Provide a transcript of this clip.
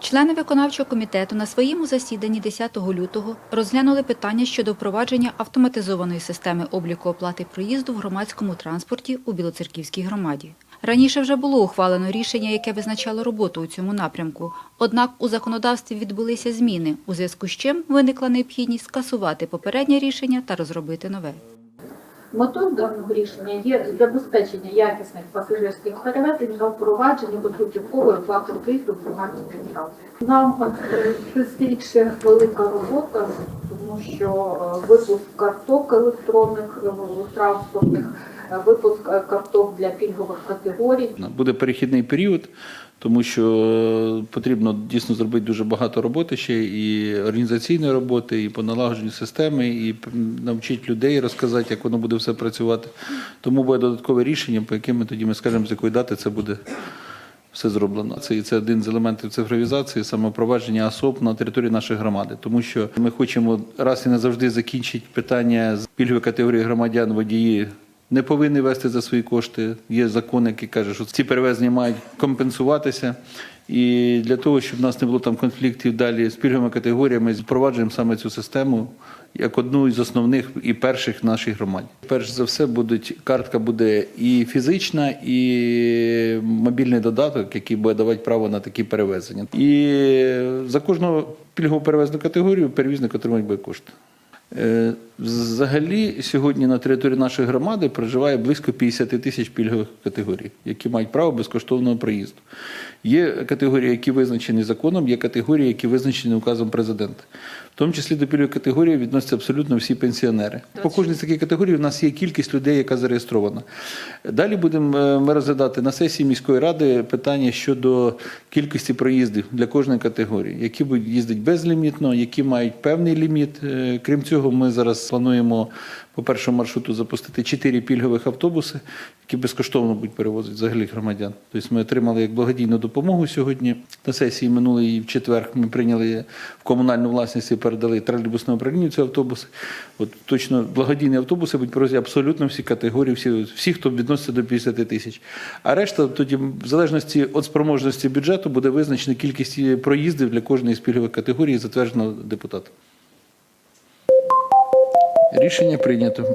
Члени виконавчого комітету на своєму засіданні 10 лютого розглянули питання щодо впровадження автоматизованої системи обліку оплати проїзду в громадському транспорті у Білоцерківській громаді. Раніше вже було ухвалено рішення, яке визначало роботу у цьому напрямку. Однак у законодавстві відбулися зміни, у зв'язку з чим виникла необхідність скасувати попереднє рішення та розробити нове. Метою даного рішення є забезпечення якісних пасажирських перевезень та впровадження безготівкової оплати проїзду в громадських транспорті. Нам е, велика робота, тому що е, випуск карток електронних е, транспортних, випуск е, карток для пільгових категорій. Буде перехідний період, тому що е, потрібно дійсно зробити дуже багато роботи ще і організаційної роботи, і по налагодженню системи, і навчити людей розказати, як воно буде все працювати. Тому буде додаткове рішення, по яким ми тоді ми скажемо, з якої дати це буде. Все зроблено. Це і це один з елементів цифровізації, саме впровадження особ на території нашої громади, тому що ми хочемо раз і назавжди закінчити питання з пільгової категорії громадян водії. Не повинні вести за свої кошти. Є закон, який каже, що ці перевезення мають компенсуватися. І для того, щоб в нас не було там конфліктів далі з пільговими категоріями, впроваджуємо саме цю систему як одну із основних і перших в нашій громаді. Перш за все, будуть картка буде і фізична, і мобільний додаток, який буде давати право на такі перевезення. І за кожну пільгову перевезну категорію перевізник отримує кошти. Е, Взагалі сьогодні на території нашої громади проживає близько 50 тисяч пільгових категорій, які мають право безкоштовного проїзду. Є категорії, які визначені законом, є категорії, які визначені указом президента. В тому числі до пільгової категорії відносяться абсолютно всі пенсіонери. По кожній з таких категорій у нас є кількість людей, яка зареєстрована. Далі будемо е, ми розглядати на сесії міської ради питання щодо кількості проїздів для кожної категорії, які будуть їздити безлімітно, які мають певний ліміт. Е, Крім цього, ми зараз плануємо по першому маршруту запустити чотири пільгових автобуси, які безкоштовно будуть перевозити взагалі громадян. Тобто ми отримали як благодійну допомогу сьогодні. На сесії минулої в четвер ми прийняли в комунальну власність передали тролейбусному управлінню ці автобуси. От точно благодійні автобуси будуть перевозити абсолютно всі категорії, всі, всі, хто відноситься до 50 тисяч. А решта тоді, в залежності від спроможності бюджету, буде визначена кількість проїздів для кожної з пільгових категорій, затверджено депутатом. Рішення прийнято.